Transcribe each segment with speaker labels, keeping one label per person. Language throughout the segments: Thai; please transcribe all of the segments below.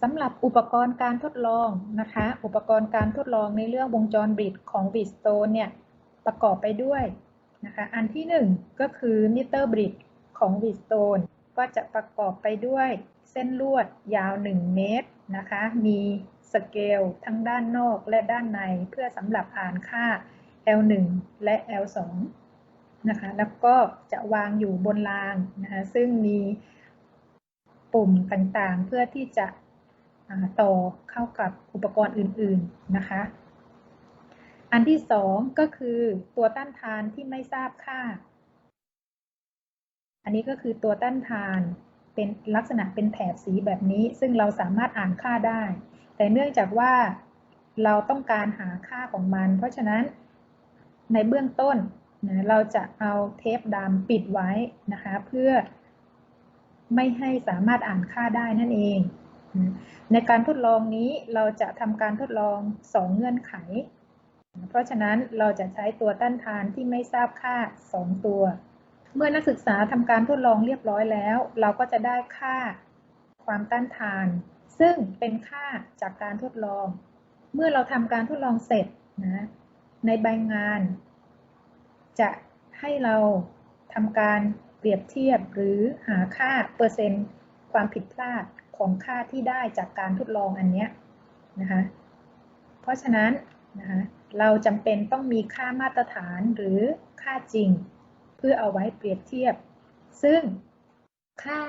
Speaker 1: สำหรับอุปกรณ์การทดลองนะคะ อุปกรณ์การทดลองในเรื่องวงจรบิดของ b r i d s t o n e เนี่ยประกอบไปด้วยนะคะ อันที่หนึ่งก็คือมิเตอร์บิดของ b r i d s t o n e ก็จะประกอบไปด้วยเส้นลวดยาว 1 เมตรนะคะ มีสเกลทั้งด้านนอกและด้านในเพื่อสำหรับอ่านค่า L1 และ L2 นะคะ แล้วก็จะวางอยู่บนรางนะคะ ซึ่งมีปุ่มต่างๆ เพื่อที่จะ ต่อเข้ากับอุปกรณ์อื่นๆนะคะ อันที่สองก็คือตัวต้านทานที่ไม่ทราบค่า อันนี้ก็คือตัวต้านทานเป็นลักษณะเป็นแถบสีแบบนี้ ซึ่งเราสามารถอ่านค่าได้ แต่เนื่องจากว่าเราต้องการหาค่าของมัน เพราะฉะนั้นในเบื้องต้นนะเราจะเอาเทปดำปิดไว้นะคะ เพื่อไม่ให้สามารถอ่านค่าได้นั่นเอง ในการทดลองนี้เราจะทำการทดลอง 2 เงื่อนไข เพราะฉะนั้นเราจะใช้ตัวต้านทานที่ไม่ทราบค่า 2 ตัว เมื่อนักศึกษาทำการทดลองเรียบร้อยแล้ว เราก็จะได้ค่าความต้านทาน ซึ่งเป็นค่าจากการทดลอง เมื่อเราทำการทดลองเสร็จนะในใบงาน จะให้เราทำการเปรียบเทียบหรือหาค่าเปอร์เซ็นต์ความผิดพลาด ของค่าที่ได้จากการทดลองอันนี้นะคะเพราะฉะนั้นนะคะเราจำเป็นต้องมีค่ามาตรฐานหรือค่าจริง เพื่อเอาไว้เปรียบเทียบ ซึ่งค่า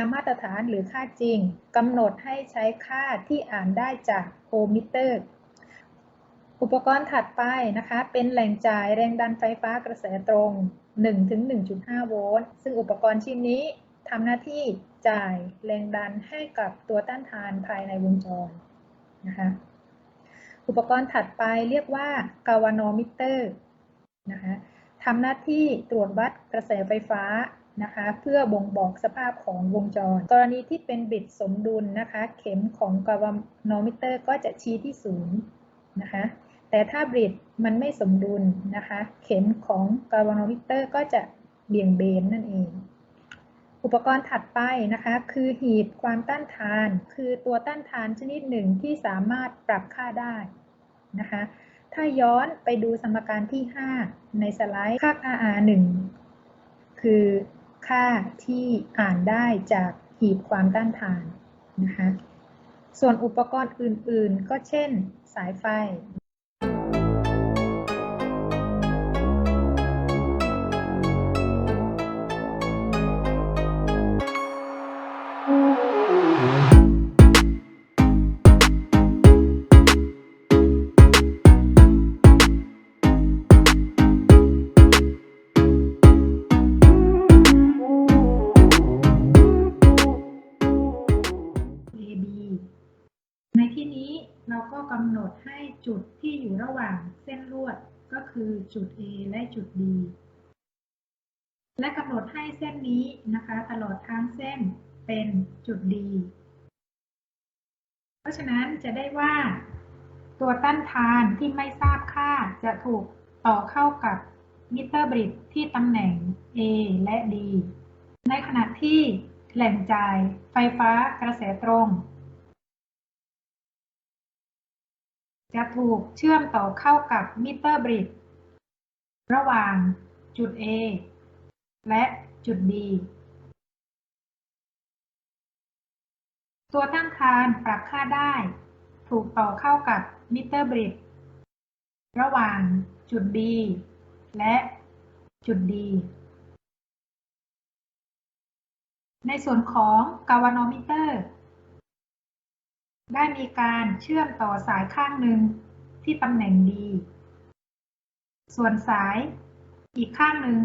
Speaker 1: R มาตรฐานหรือค่าจริงกำหนดให้ใช้ค่าที่อ่านได้จากโอมิเตอร์ อุปกรณ์ถัดไปนะคะ เป็นแหล่งจ่ายแรงดันไฟฟ้ากระแสตรง 1-1.5 โวลต์ ซึ่งอุปกรณ์ชิ้นนี้ ทำหน้าที่จ่ายแรงดันให้กับตัวต้านทานภายในวงจรนะคะอุปกรณ์ถัดไปเรียกว่ากาวานอมิเตอร์นะคะทำหน้าที่ตรวจวัดกระแสไฟฟ้านะคะเพื่อบ่งบอกสภาพของวงจร กรณีที่เป็นบิดสมดุลนะคะ เข็มของกาวานอมิเตอร์ก็จะชี้ที่ศูนย์นะคะแต่ถ้าบิดมันไม่สมดุลนะคะ เข็มของกาวานอมิเตอร์ก็จะเบี่ยงเบนนั่นเอง อุปกรณ์ถัดไปนะคะ คือหีบความต้านทาน คือตัวต้านทานชนิดหนึ่งที่สามารถปรับค่าได้นะคะ ถ้าย้อนไปดูสมการที่ 5 ในสไลด์ค่า RR1 คือค่าที่อ่านได้จากหีบความต้านทานนะคะ ส่วนอุปกรณ์อื่นๆ ก็เช่นสายไฟ จุด A และจุด B และกำหนดให้เส้นนี้นะคะ ตลอดทางเส้นเป็นจุด D เพราะฉะนั้นจะได้ว่า ตัวต้านทานที่ไม่ทราบค่าจะถูกต่อเข้ากับมิเตอร์บริดที่ตำแหน่ง A และ D ในขณะที่แหล่งจ่ายไฟฟ้ากระแสตรง จะถูกเชื่อมต่อเข้ากับมิเตอร์บริด ระหว่างจุด A และจุด B ตัวตั้งคานปรับค่าได้ ถูกต่อเข้ากับมิเตอร์บริดระหว่างจุด B และจุด D ในส่วนของกาวานอมิเตอร์ ได้มีการเชื่อมต่อสายข้างหนึ่งที่ตำแหน่ง D ส่วนสายอีกข้างหนึ่ง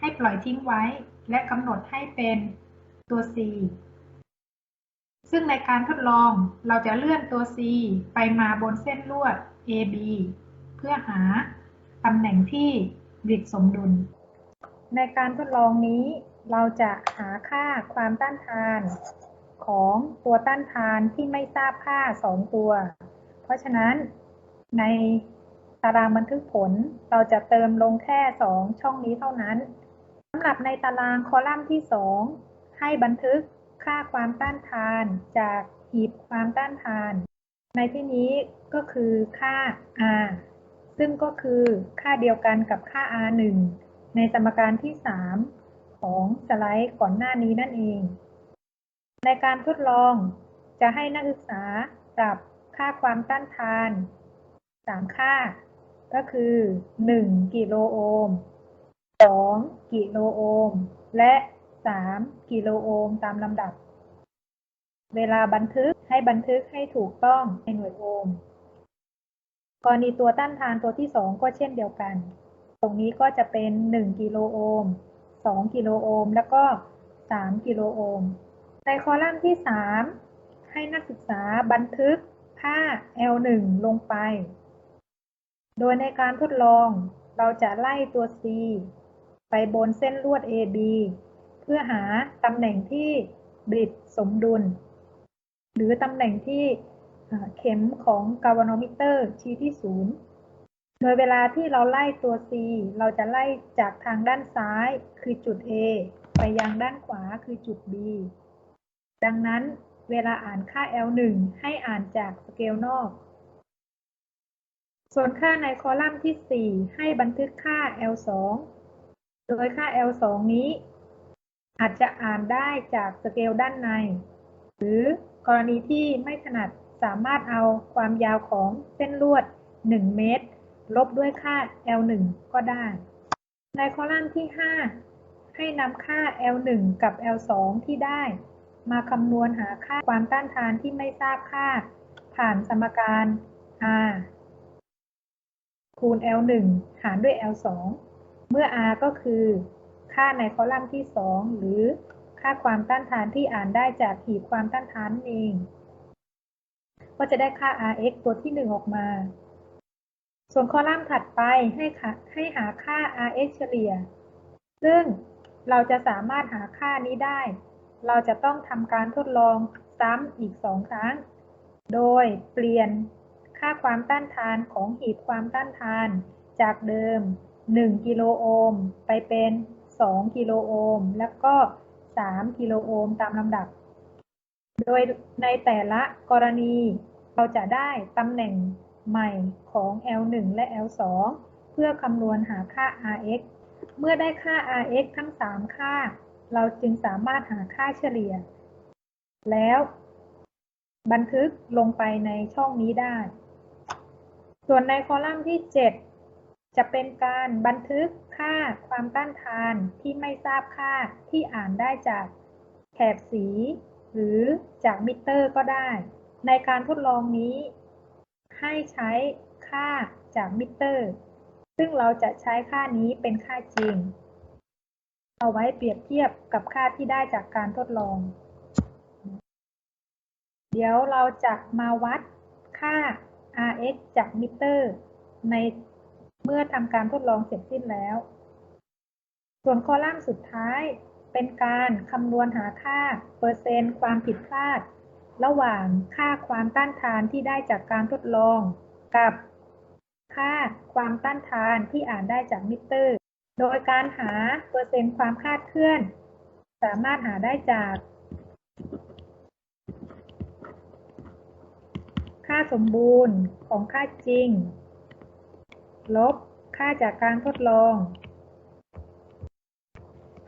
Speaker 1: ให้ปล่อยทิ้งไว้และกำหนดให้เป็นตัว C ซึ่งในการทดลองเราจะเลื่อนตัว C ไปมาบนเส้นลวด AB เพื่อหาตำแหน่งที่บิดสมดุล ในการทดลองนี้เราจะหาค่าความต้านทานของตัวต้านทานที่ไม่ทราบค่า 2 ตัว เพราะฉะนั้นใน ตารางบันทึกผล เราจะเติมลงแค่ 2 ช่องนี้เท่านั้นสำหรับในตารางคอลัมน์ที่ 2 ให้บันทึกค่าความต้านทานจากหีบความต้านทาน ในที่นี้ก็คือค่า r ซึ่งก็คือค่าเดียวกันกับค่า r 1 ในสมการที่ 3 ของสไลด์ก่อนหน้านี้นั่นเอง ในการทดลองจะให้นักศึกษาปรับค่าความต้านทาน 3 ค่า ก็คือ 1 กิโลโอห์ม 2 กิโลโอห์ม และ 3 กิโลโอห์มตามลำดับ เวลาบันทึกให้บันทึกให้ถูกต้องในหน่วยโอห์ม กรณีตัวต้านทานตัวที่ 2 ก็เช่นเดียวกัน ตรงนี้ก็จะเป็น 1 กิโลโอห์ม 2 กิโลโอห์ม แล้วก็ 3 กิโลโอห์ม ในคอลัมน์ที่ 3 ให้นักศึกษาบันทึกค่า L1 ลงไป โดยในการทดลองเราจะไล่ตัว C ไปบนเส้นลวด AB เพื่อหาตำแหน่งที่บิดสมดุล หรือตำแหน่งที่เข็มของกา v านอมิเตอร์ชี้ที่ศูนย์โดยเวลาที่เราไล่ตัว C เราจะไล่จากทางด้านซ้ายคือจุด A ไปยังด้านขวาคือจุด B ดังนั้นเวลาอ่านค่า L1 ให้อ่านจากสเกลนอก ส่วนค่าในคอลัมน์ที่ 4 ให้บันทึกค่า L2 โดยค่า L2 นี้ อาจจะอ่านได้จากสเกลด้านใน หรือกรณีที่ไม่ถนัดสามารถเอาความยาวของเส้นลวด 1 เมตร ลบด้วยค่า L1 ก็ได้ ในคอลัมน์ที่ 5 ให้นำค่า L1 กับ L2 ที่ได้ มาคำนวณหาค่าความต้านทานที่ไม่ทราบค่า ผ่านสมการ R คูณ L1 หารด้วย L2 เมื่อ R ก็คือค่าในคอลัมน์ที่ 2 หรือค่าความต้านทานที่อ่านได้จากหีบความต้านทานเอง ก็จะได้ค่า Rx ตัวที่ 1 ออกมา ส่วนคอลัมน์ถัดไปให้ให้หาค่า Rx เฉลี่ย ซึ่งเราจะสามารถหาค่านี้ได้ เราจะต้องทำการทดลองซ้ำอีก 2 ครั้ง โดยเปลี่ยน ค่าความต้านทานของหีบความต้านทาน จากเดิม 1 กิโลโอห์มไปเป็น 2 กิโลโอห์มแล้วก็ 3 กิโลโอห์มตามลำดับ โดยในแต่ละกรณีเราจะได้ตำแหน่งใหม่ของ L1 และ L2 เพื่อคำนวณหาค่า Rx เมื่อได้ค่า Rx ทั้ง 3 ค่า เราจึงสามารถหาค่าเฉลี่ย แล้วบันทึกลงไปในช่องนี้ได้ ส่วนในคอลัมน์ที่ 7 จะเป็นการบันทึกค่าความต้านทานที่ไม่ทราบค่าที่อ่านได้จากแถบสี หรือจากมิเตอร์ก็ได้ ในการทดลองนี้ ให้ใช้ค่าจากมิเตอร์ ซึ่งเราจะใช้ค่านี้เป็นค่าจริง เอาไว้เปรียบเทียบกับค่าที่ได้จากการทดลอง เดี๋ยวเราจะมาวัดค่า Rx จากมิเตอร์ ในเมื่อทำการทดลองเสร็จสิ้นแล้ว ส่วนคอลัมน์สุดท้ายเป็นการคำนวณหาค่าเปอร์เซ็นต์ความผิดพลาด ระหว่างค่าความต้านทานที่ได้จากการทดลอง กับค่าความต้านทานที่อ่านได้จากมิเตอร์ โดยการหาเปอร์เซ็นต์ความคลาดเคลื่อน สามารถหาได้จาก ค่าสมบูรณ์ของค่าจริง ลบค่าจากการทดลอง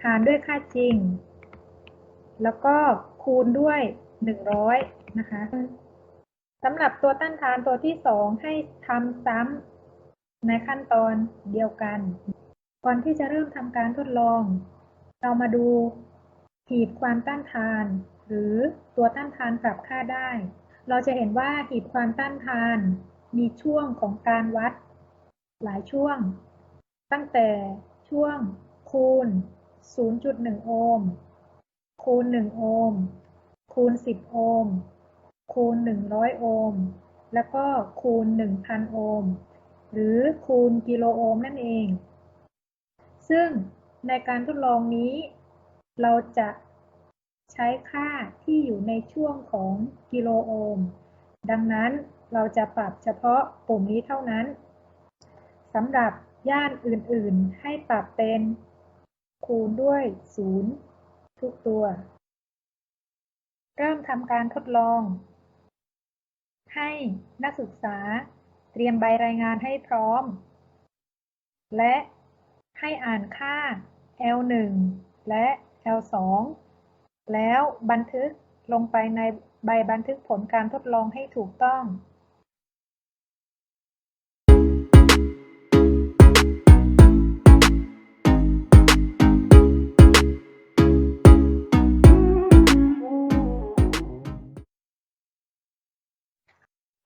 Speaker 1: หารด้วยค่าจริง แล้วก็คูณด้วย 100 นะคะสำหรับตัวต้านทานตัวที่ 2 ให้ทำซ้ำในขั้นตอนเดียวกัน ก่อนที่จะเริ่มทำการทดลอง เรามาดูหีบความต้านทาน หรือตัวต้านทานปรับค่าได้ เราจะเห็นว่าหีบความต้านทานมีช่วงของการวัด หลายช่วง ตั้งแต่ช่วงคูณ 0.1 โอห์ม คูณ 1 โอห์ม คูณ 10 โอห์ม คูณ 100 โอห์ม แล้วก็คูณ 1,000 โอห์ม หรือคูณกิโลโอห์มนั่นเอง ซึ่งในการทดลองนี้ เราจะ ใช้ค่าที่อยู่ในช่วงของกิโลโอห์ม ดังนั้นเราจะปรับเฉพาะปุ่มนี้เท่านั้นสำหรับย่านอื่นๆ ให้ปรับเป็นคูณด้วย 0 ทุกตัว เริ่มทำการทดลอง ให้นักศึกษาเตรียมใบรายงานให้พร้อม และให้อ่านค่า L1 และ L2 แล้วบันทึกลงไปในใบบันทึกผลการทดลองให้ถูกต้อง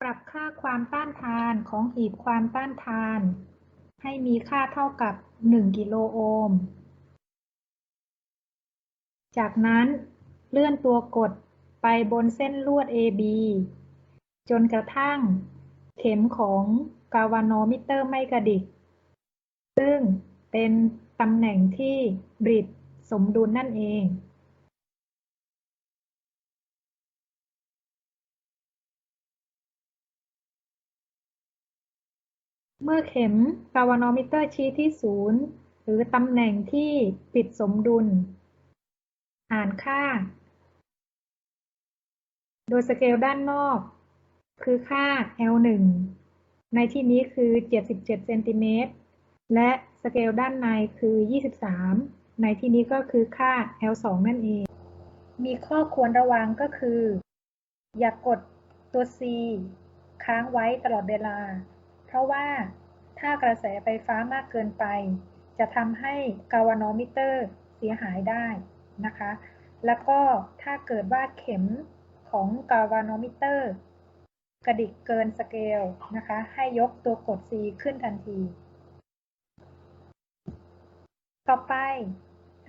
Speaker 1: ปรับค่าความต้านทานของหีบความต้านทาน ให้มีค่าเท่ากับ 1 กิโลโอห์ม จากนั้นเลื่อนตัวกดไปบนเส้นลวด AB จนกระทั่งเข็มของกาวานอมิเตอร์ไม่กระดิก ซึ่งเป็นตำแหน่งที่บริดสมดุลนั่นเอง เมื่อเข็มกาวานอมิเตอร์ชี้ที่ศูนย์หรือตำแหน่งที่ปิดสมดุล อ่านค่า โดยสเกลด้านนอก คือค่า L1 ในที่นี้คือ 77เซนติเมตร และสเกลด้านในคือ 23 ในที่นี้ก็คือค่า L2 นั่นเอง มีข้อควรระวังก็คือ อย่ากกดตัว C ค้างไว้ตลอดเวลา เพราะว่าถ้ากระแสไฟฟ้ามากเกินไป จะทำให้กาวานอมิเตอร์เสียหายได้ นะคะ แล้วก็ถ้าเกิดว่าเข็มของกาวานอมิเตอร์ กระดิกเกินสเกลนะคะ ให้ยกตัวกด C ขึ้นทันที ต่อไป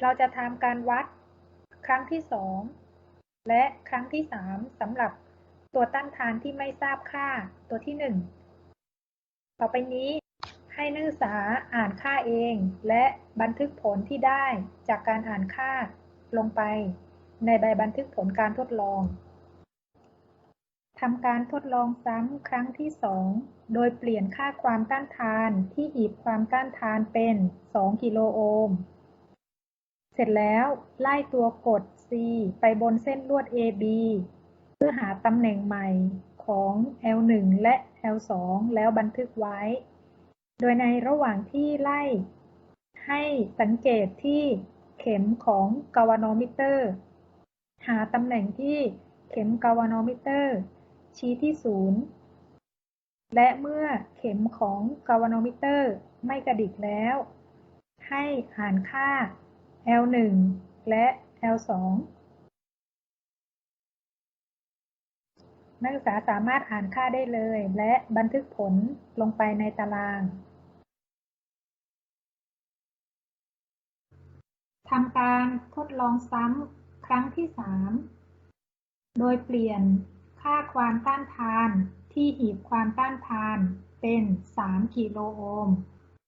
Speaker 1: เราจะทำการวัดครั้งที่ 2 และครั้งที่ 3สำหรับตัวต้านทานที่ไม่ทราบค่าตัวที่ 1 ต่อไปนี้ให้นักศึกษาอ่านค่าเอง และบันทึกผลที่ได้จากการอ่านค่า ลงไปในใบบันทึกผลการทดลองทำการทดลองซ้ำครั้งที่ 2 โดยเปลี่ยนค่าความต้านทานที่หีบความต้านทานเป็น 2 กิโลโอห์ม เสร็จแล้วไล่ตัวกด C ไปบนเส้นลวด AB เพื่อหาตำแหน่งใหม่ของ L1 และ L2 แล้วบันทึกไว้ โดยในระหว่างที่ไล่ให้สังเกตที่ เข็มของกาวานอมิเตอร์ หาตำแหน่งที่เข็มกาวานอมิเตอร์ ชี้ที่ศูนย์และเมื่อเข็มของกาวานอมิเตอร์ไม่กระดิกแล้ว ให้อ่านค่า L1 และ L2 นักศึกษาสามารถอ่านค่าได้เลย และบันทึกผลลงไปในตาราง ทำการทดลองซ้ำครั้งที่ 3 โดยเปลี่ยนค่าความต้านทานที่หีบความต้านทานเป็น 3 กิโลโอห์ม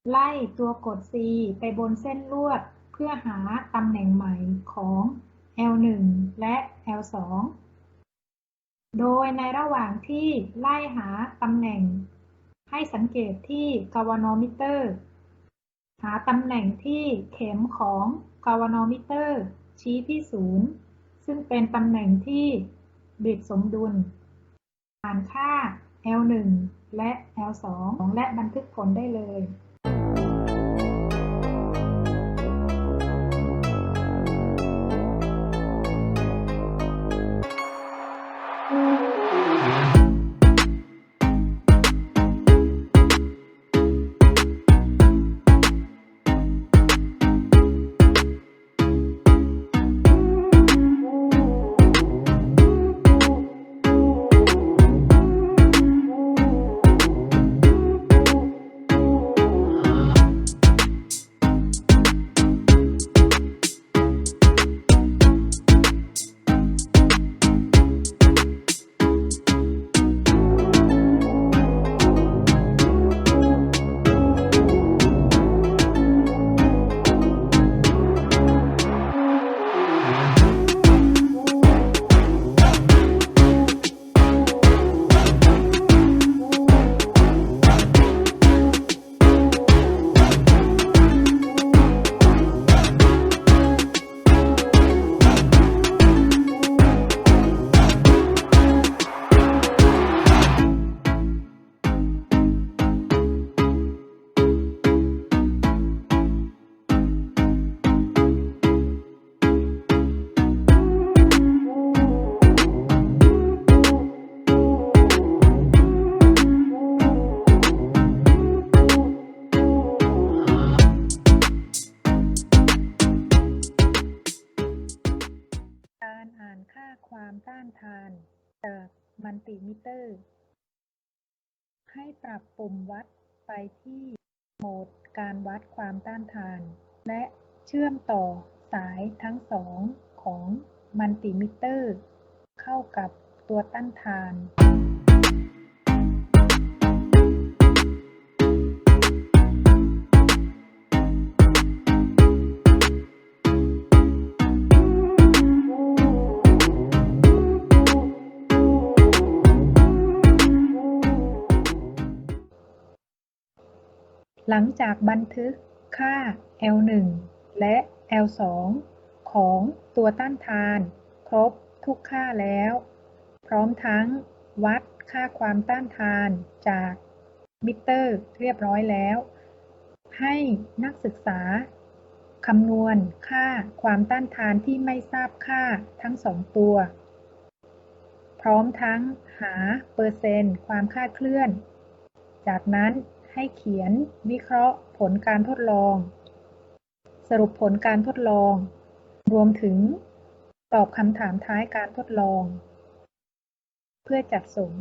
Speaker 1: ไล่ตัวกด C ไปบนเส้นลวดเพื่อหาตำแหน่งใหม่ของ L1 และ L2 โดยในระหว่างที่ไล่หาตำแหน่ง ให้สังเกตที่กาวานอมิเตอร์ หาตำแหน่งที่เข็มของกาวานอมิเตอร์ ชี้ที่ศูนย์ซึ่งเป็นตำแหน่งที่บิดสมดุล อ่านค่า L1 และ L2 และบันทึกผลได้เลย มัลติมิเตอร์ ให้ปรับปุ่มวัดไปที่โหมดการวัดความต้านทาน และเชื่อมต่อสายทั้งสองของมัลติมิเตอร์ เข้ากับตัวต้านทาน หลังจากบันทึกค่า L1 และ L2 ของตัวต้านทาน ครบทุกค่าแล้ว พร้อมทั้งวัดค่าความต้านทานจากมิเตอร์เรียบร้อยแล้ว ให้นักศึกษาคำนวณค่าความต้านทานที่ไม่ทราบค่าทั้งสองตัว พร้อมทั้งหาเปอร์เซนต์ความคลาดเคลื่อน จากนั้น ให้เขียน วิเคราะห์ ผลการทดลอง สรุปผลการทดลอง รวมถึง ตอบคำถามท้ายการทดลอง เพื่อจัดส่ง